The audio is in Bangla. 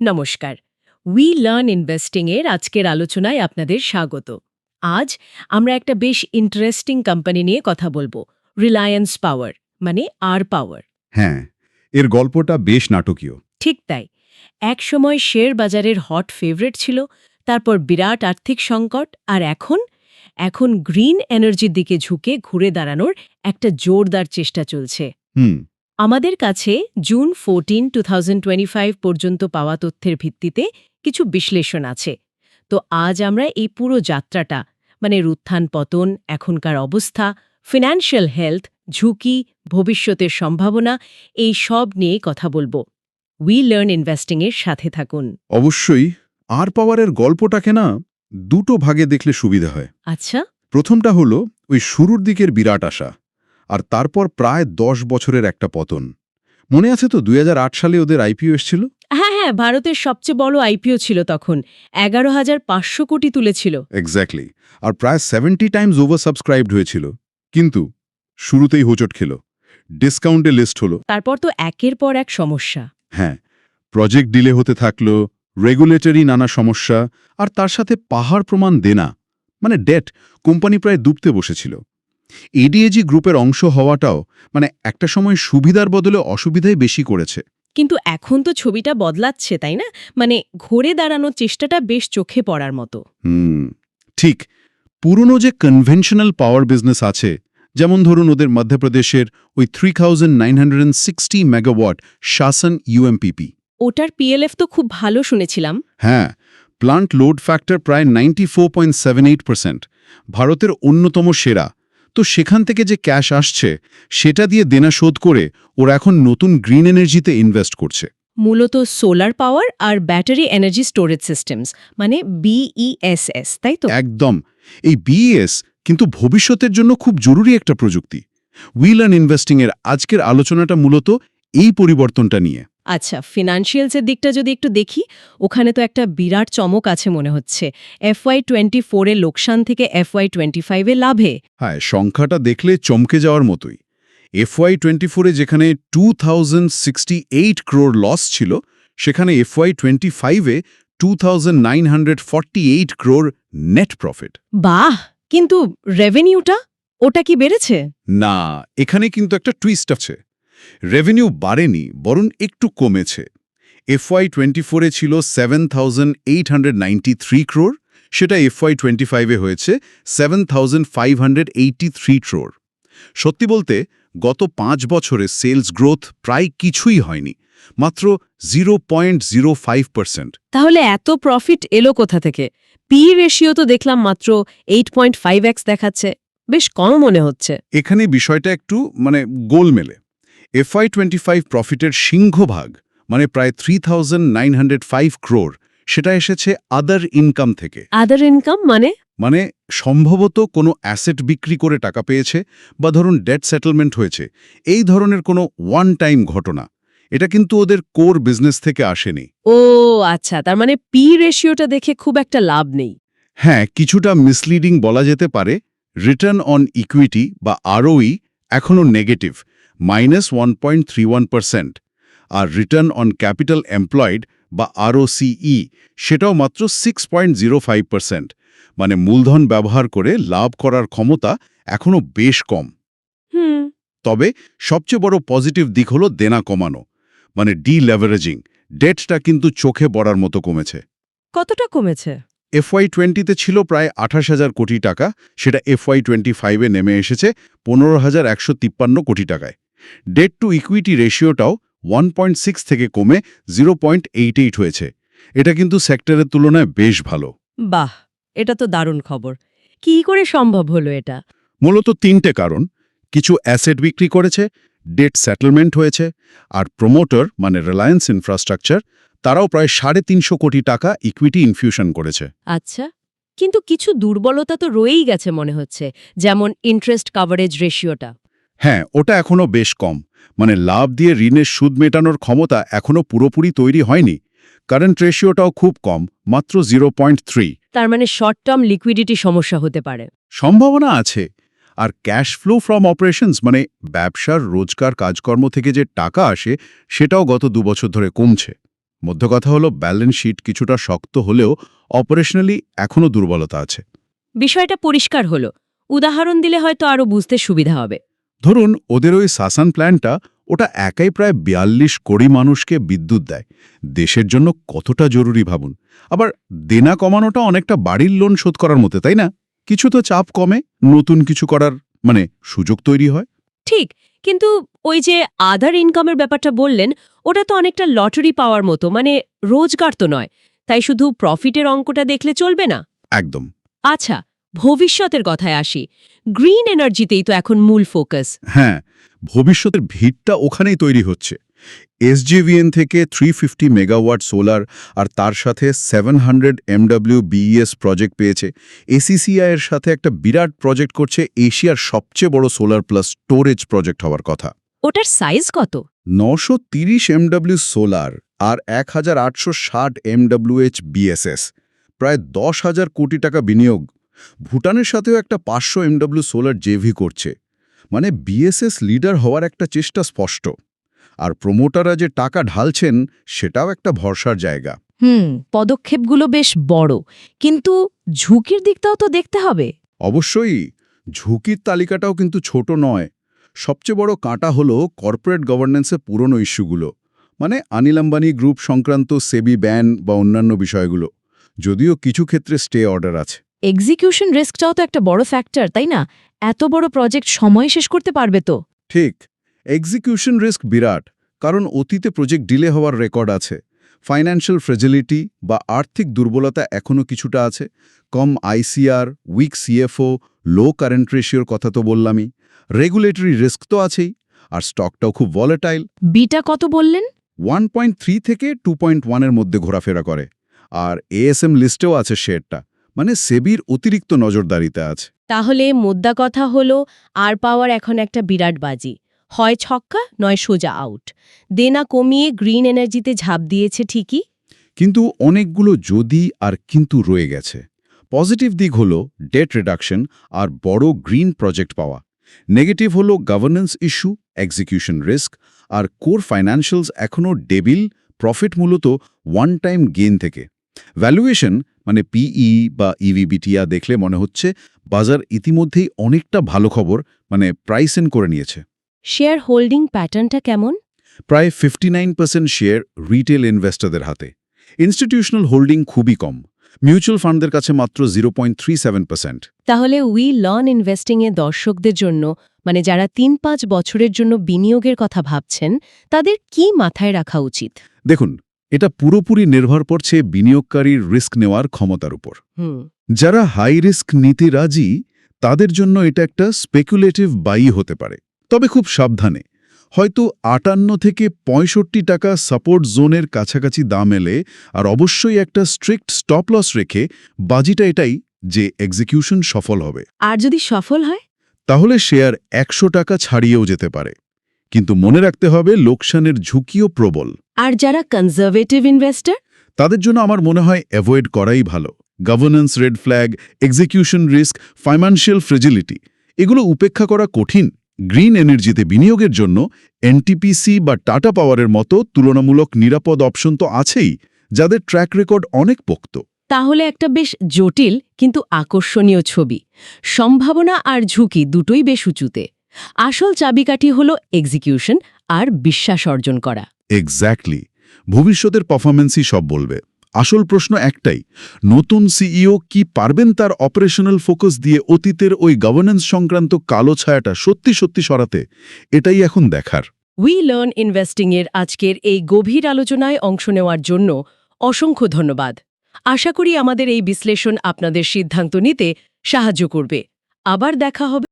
নমস্কার। উই লার্ন ইনভেস্টিং এর আজকের আলোচনায় আপনাদের স্বাগত। আজ আমরা একটা বেশ ইন্টারেস্টিং কোম্পানি নিয়ে কথা বলব। রিলায়েন্স পাওয়ার মানে আর পাওয়ার হ্যাঁ এর গল্পটা বেশ নাটকীয়। ঠিক তাই। এক সময় শেয়ার বাজারের হট ফেভারিট ছিল তারপর বিরাট আর্থিক সংকট আর এখন? এখন গ্রিন এনার্জির দিকে ঝুঁকে ঘুরে দাঁড়ানোর একটা জোরদার চেষ্টা চলছে। হুম আমাদের কাছে জুন ফোরটিন টু পর্যন্ত পাওয়া তথ্যের ভিত্তিতে কিছু বিশ্লেষণ আছে। তো আজ আমরা এই পুরো যাত্রাটা মানে রুত্থান পতন এখনকার অবস্থা ফিনান্সিয়াল হেলথ ঝুঁকি ভবিষ্যতের সম্ভাবনা এই সব নিয়ে কথা বলব। উই লার্ন ইনভেস্টিংয়ের সাথে থাকুন। অবশ্যই আর পাওয়ারের গল্পটাকে না দুটো ভাগে দেখলে সুবিধা হয়। আচ্ছা। প্রথমটা হলো ওই শুরুর দিকের বিরাট আশা। আর তারপর প্রায় দশ বছরের একটা পতন। মনে আছে তো দুই হাজার আট সালে ওদের আইপিও এসছিল? হ্যাঁ হ্যাঁ ভারতের সবচেয়ে বড় আইপিও ছিল তখন। এগারো হাজার পাঁচশো কোটি তুলেছিল। এক্স্যাক্টলি আর প্রায় সেভেন্টি টাইমস ওভার সাবস্ক্রাইবড হয়েছিল। কিন্তু শুরুতেই হোচট খেল। ডিসকাউন্টে লিস্ট হলো। তারপর তো একের পর এক সমস্যা। হ্যাঁ প্রজেক্ট ডিলে হতে থাকল রেগুলেটরি নানা সমস্যা আর তার সাথে পাহাড় প্রমাণ দেনা মানে ডেট কোম্পানি প্রায় ডুবতে বসেছিল। এডিএজি গ্রুপের অংশ হওয়াটাও মানে একটা সময় সুবিধার বদলে অসুবিধাই বেশি করেছে। কিন্তু এখন তো ছবিটা বদলাচ্ছে তাই না? মানে ঘোরে দাঁড়ানোর চেষ্টাটা বেশ চোখে পড়ার মতো। হুম ঠিক। পুরনো যে কনভেনশনাল পাওয়ার বিজনেস আছে যেমন ধরুন ওদের মধ্যপ্রদেশের ওই three thousand nine hundred sixty megawatt Sasan UMPP ওটার পিএলএফ তো খুব ভালো শুনেছিলাম। হ্যাঁ প্লান্ট লোড ফ্যাক্টর প্রায় নাইনটি ভারতের অন্যতম সেরা। তো সেখান থেকে যে ক্যাশ আসছে সেটা দিয়ে দেনা শোধ করে ওরা এখন নতুন গ্রিন এনার্জিতে ইনভেস্ট করছে। মূলত সোলার পাওয়ার আর ব্যাটারি এনার্জি স্টোরেজ সিস্টেমস মানে বিইএসএস তাই তো? একদম। এই বিএস কিন্তু ভবিষ্যতের জন্য খুব জরুরি একটা প্রযুক্তি। উইল অ্যান্ড ইনভেস্টিংয়ের আজকের আলোচনাটা মূলত এই পরিবর্তনটা নিয়ে। আচ্ছা ফিনান্সিয়ালসের দিকটা যদি একটু দেখি ওখানে তো একটা বিরাট চমক আছে মনে হচ্ছে। এফওয়াই টোয়েন্টি ফোরে লোকসান থেকে এফওয়াই টোয়েন্টি ফাইভে লাভে। হ্যাঁ সংখ্যাটা দেখলে চমকে যাওয়ার মতোই। এফওয়াই টোয়েন্টি ফোরে যেখানে two thousand sixty eight crore loss ছিল সেখানে এফওয়াই টোয়েন্টি ফাইভে two thousand nine hundred forty eight crore net profit বাহ! কিন্তু রেভিনিউটা ওটা কি বেড়েছে? না এখানে কিন্তু একটা টুইস্ট আছে। রেভিনিউ বাড়েনি বরং একটু কমেছে। এফওয়াই টোয়েন্টি ফোরে ছিল seven thousand eight hundred ninety three crore সেটা এফওয়াই টোয়েন্টি ফাইভে হয়েছে seven thousand five hundred eighty three crore সত্যি বলতে গত পাঁচ বছরে সেলস গ্রোথ প্রায় কিছুই হয়নি মাত্র zero point zero five percent তাহলে এত প্রফিট এলো কোথা থেকে? পি রেশিও তো দেখলাম মাত্র এইট পয়েন্ট ফাইভ এক্স দেখাচ্ছে। বেশ কম মনে হচ্ছে। এখানে বিষয়টা একটু মানে গোলমেলে। এফআই টোয়েন্টি ফাইভ প্রফিটের সিংহভাগ মানে প্রায় three thousand nine hundred five crore সেটা এসেছে আদার ইনকাম থেকে। আদার ইনকাম মানে? মানে সম্ভবত কোনো অ্যাসেট বিক্রি করে টাকা পেয়েছে বা ধরুন ডেট সেটেলমেন্ট হয়েছে এই ধরনের কোনো ওয়ান টাইম ঘটনা। এটা কিন্তু ওদের কোর বিজনেস থেকে আসেনি। ও আচ্ছা তার মানে পি রেশিওটা দেখে খুব একটা লাভ নেই। হ্যাঁ কিছুটা মিসলিডিং বলা যেতে পারে রিটার্ন অন ইকুইটি বা আরওই এখনও negative minus one point three one percent R return on capital employed বা আরওসিই সেটাও মাত্র six point zero five percent মানে মূলধন ব্যবহার করে লাভ করার ক্ষমতা এখনও বেশ কম। হুম। তবে সবচেয়ে বড় পজিটিভ দিক হলো দেনা কমানো মানে ডি লেভারেজিং ডেটটা কিন্তু চোখে বড়ার মতো কমেছে। কতটা কমেছে? এফওয়াই টোয়েন্টিতে ছিল প্রায় আঠাশ হাজার কোটি টাকা সেটা এফওয়াই টোয়েন্টি ফাইভে নেমে এসেছে পনেরো হাজার একশো তিপ্পান্ন কোটি টাকায়। ডেট টু ইকুইটি রেশিওটাও ওয়ান পয়েন্ট সিক্স থেকে কমে জিরো পয়েন্ট এইট এইট হয়েছে। এটা কিন্তু সেক্টরের তুলনায় বেশ ভালো। বাহ এটা তো দারুণ খবর। কি করে সম্ভব হলো এটা? মূলত তিনটে কারণ। কিছু অ্যাসেট বিক্রি করেছে ডেট সেটেলমেন্ট হয়েছে আর প্রমোটার মানে রিলায়েন্স ইনফ্রাস্ট্রাকচার তারাও প্রায় সাড়ে তিনশো কোটি টাকা ইকুইটি ইনফিউশন করেছে। আচ্ছা কিন্তু কিছু দুর্বলতা তো রয়েই গেছে মনে হচ্ছে যেমন ইন্টারেস্ট কাভারেজ রেশিওটা হ্যাঁ ওটা এখনও বেশ কম। মানে লাভ দিয়ে ঋণের সুদ মেটানোর ক্ষমতা এখনও পুরোপুরি তৈরি হয়নি। কারেন্ট রেশিওটাও খুব কম মাত্র জিরো পয়েন্ট থ্রি। তার মানে শর্ট টার্ম লিকুইডিটি সমস্যা হতে পারে। সম্ভাবনা আছে। আর ক্যাশ ফ্লো ফ্রম অপারেশনস মানে ব্যবসার রোজকার কাজকর্ম থেকে যে টাকা আসে সেটাও গত দুবছর ধরে কমছে। মধ্য কথা হলো ব্যালেন্স শিট কিছুটা শক্ত হলেও অপারেশনালি এখনও দুর্বলতা আছে। বিষয়টা পরিষ্কার হলো। উদাহরণ দিলে হয়তো আরও বুঝতে সুবিধা হবে। ধরুন ওদের ওই সাসান প্ল্যানটা ওটা একাই প্রায় বিয়াল্লিশ কোটি মানুষকে বিদ্যুৎ দেয়। দেশের জন্য কতটা জরুরি ভাবুন। আবার দেনা কমানোটা অনেকটা বাড়ির লোন শোধ করার মতো তাই না? কিছু তো চাপ কমে নতুন কিছু করার মানে সুযোগ তৈরি হয়। ঠিক কিন্তু ওই যে আদার ইনকামের ব্যাপারটা বললেন ওটা তো অনেকটা লটারি পাওয়ার মতো মানে রোজগার তো নয়। তাই শুধু প্রফিটের অঙ্কটা দেখলে চলবে না? একদম। আচ্ছা ভবিষ্যতের কথায় আসি। গ্রিন এনার্জিতেই তো এখন মূল ফোকাস হ্যাঁ ভবিষ্যতের ভিড়টা ওখানেই তৈরি হচ্ছে। এসজেভিএন থেকে থ্রি ফিফটি মেগাওয়াট সোলার আর তার সাথে seven hundred MW BES project পেয়েছে। এসিসিআই এর সাথে একটা বিরাট প্রজেক্ট করছে এশিয়ার সবচেয়ে বড় সোলার প্লাস স্টোরেজ প্রজেক্ট হওয়ার কথা। ওটার সাইজ কত? নশো তিরিশ এমডব্লিউ সোলার আর এক হাজার আটশো ষাট এমডব্লিউএইচ বিএসএস প্রায় দশ হাজার কোটি টাকা বিনিয়োগ। ভুটানের সাথেও একটা পাঁচশো এমডব্লিউ সোলার জেভি করছে। মানে বিএসএস লিডার হওয়ার একটা চেষ্টা স্পষ্ট। আর প্রমোটাররা যে টাকা ঢালছেন সেটাও একটা ভরসার জায়গা। হুম পদক্ষেপগুলো বেশ বড়। কিন্তু ঝুঁকির দিকটাও তো দেখতে হবে। অবশ্যই ঝুঁকির তালিকাটাও কিন্তু ছোট নয়। সবচেয়ে বড় কাঁটা হলো কর্পোরেট গভর্নেন্সের পুরনো ইস্যুগুলো। মানে অনিল আম্বানি গ্রুপ সংক্রান্ত সেবি ব্যান বা অন্যান্য বিষয়গুলো। যদিও কিছু ক্ষেত্রে স্টে অর্ডার আছে। এক্সিকিউশন রিস্কটাও তো একটা বড় ফ্যাক্টর তাই না? এত বড় প্রজেক্ট সময় শেষ করতে পারবে তো। ঠিক। এক্সিকিউশন রিস্ক বিরাট কারণ অতীতে প্রজেক্ট ডিলে হওয়ার রেকর্ড আছে। ফাইন্যান্সিয়াল ফ্রেজিলিটি বা আর্থিক দুর্বলতা এখনও কিছুটা আছে। কম ICR weak CFO low current রেশিওর কথা তো বললামই। রেগুলেটরি রিস্ক তো আছেই আর স্টকটাও খুব ভলেটাইল বিটা কত বললেন? ওয়ান পয়েন্ট থ্রি থেকে টু পয়েন্ট ওয়ানের মধ্যে ঘোরাফেরা করে। আর এএসএম লিস্টেও আছে শেয়ারটা মানে সেবির অতিরিক্ত নজরদারিতে আছে। তাহলে মোদ্দা কথা হলো আর পাওয়ার এখন একটা বিরাট বাজি। হয় ছক্কা নয় সোজা আউট। দেনা কমিয়ে গ্রিন এনার্জিতে ঝাঁপ দিয়েছে ঠিকই। কিন্তু অনেকগুলো যদি আর কিন্তু রয়ে গেছে। পজিটিভ দিক হল ডেট রিডাকশন আর বড় গ্রিন প্রজেক্ট পাওয়া। নেগেটিভ হল গভর্নেন্স ইস্যু এক্সিকিউশন রিস্ক আর কোর ফাইন্যান্সিয়ালস এখনও ডেবিল প্রফিট মূলত ওয়ান টাইম গেইন থেকে। ভ্যালুয়েশন মানে পিই বা ইভিবিটিয়া দেখলে মনে হচ্ছে বাজার ইতিমধ্যেই অনেকটা ভালো খবর মানে প্রাইস এন করে নিয়েছে। শেয়ার হোল্ডিং প্যাটার্নটা কেমন? প্রায় fifty nine percent share retail ইনভেস্টরদের হাতে। ইনস্টিটিউশনাল হোল্ডিং খুবই কম। মিউচুয়াল ফান্ডদের কাছে মাত্র zero point three seven percent তাহলে উই লন ইনভেস্টিংয়ে দর্শকদের জন্য মানে যারা তিন পাঁচ বছরের জন্য বিনিয়োগের কথা ভাবছেন তাদের কি মাথায় রাখা উচিত? দেখুন এটা পুরোপুরি নির্ভর করছে বিনিয়োগকারীর রিস্ক নেওয়ার ক্ষমতার উপর। যারা হাই রিস্ক নিতে রাজি তাদের জন্য এটা একটা স্পেকুলেটিভ বাই হতে পারে। তবে খুব সাবধানে হয়তো আটান্ন থেকে পঁয়ষট্টি টাকা সাপোর্ট জোনের কাছাকাছি দাম এলে আর অবশ্যই একটা স্ট্রিক্ট স্টপ লস রেখে বাজিটা এটাই যে এক্সিকিউশন সফল হবে। আর যদি সফল হয়? তাহলে শেয়ার একশো টাকা ছাড়িয়েও যেতে পারে। কিন্তু মনে রাখতে হবে লোকসানের ঝুঁকিও প্রবল। আর যারা কনজারভেটিভ ইনভেস্টর তাদের জন্য আমার মনে হয় অ্যাভয়েড করাই ভালো। Governance red flag execution risk financial fragility এগুলো উপেক্ষা করা কঠিন। গ্রিন এনার্জিতে বিনিয়োগের জন্য এনটিপিসি বা টাটা পাওয়ারের মতো তুলনামূলক নিরাপদ অপশন তো আছেই যাদের ট্র্যাক রেকর্ড অনেক পোক্ত। তাহলে একটা বেশ জটিল কিন্তু আকর্ষণীয় ছবি। সম্ভাবনা আর ঝুঁকি দুটোই বেশ উঁচুতে। আসল চাবিকাঠি হল এক্সিকিউশন আর বিশ্বাস অর্জন করা। এক্স্যাক্টলি ভবিষ্যতের পারফরমেন্সই সব বলবে। আসল প্রশ্ন একটাই নতুন সিইও কি পারবেন তার অপারেশনাল ফোকাস দিয়ে অতীতের ওই গভর্নেন্স সংক্রান্ত কালো ছায়াটা সত্যি সত্যি সরাতে? এটাই এখন দেখার। উই লার্ন ইনভেস্টিংয়ের আজকের এই গভীর আলোচনায় অংশ নেওয়ার জন্য অসংখ্য ধন্যবাদ। আশা করি আমাদের এই বিশ্লেষণ আপনাদের সিদ্ধান্ত নিতে সাহায্য করবে। আবার দেখা হবে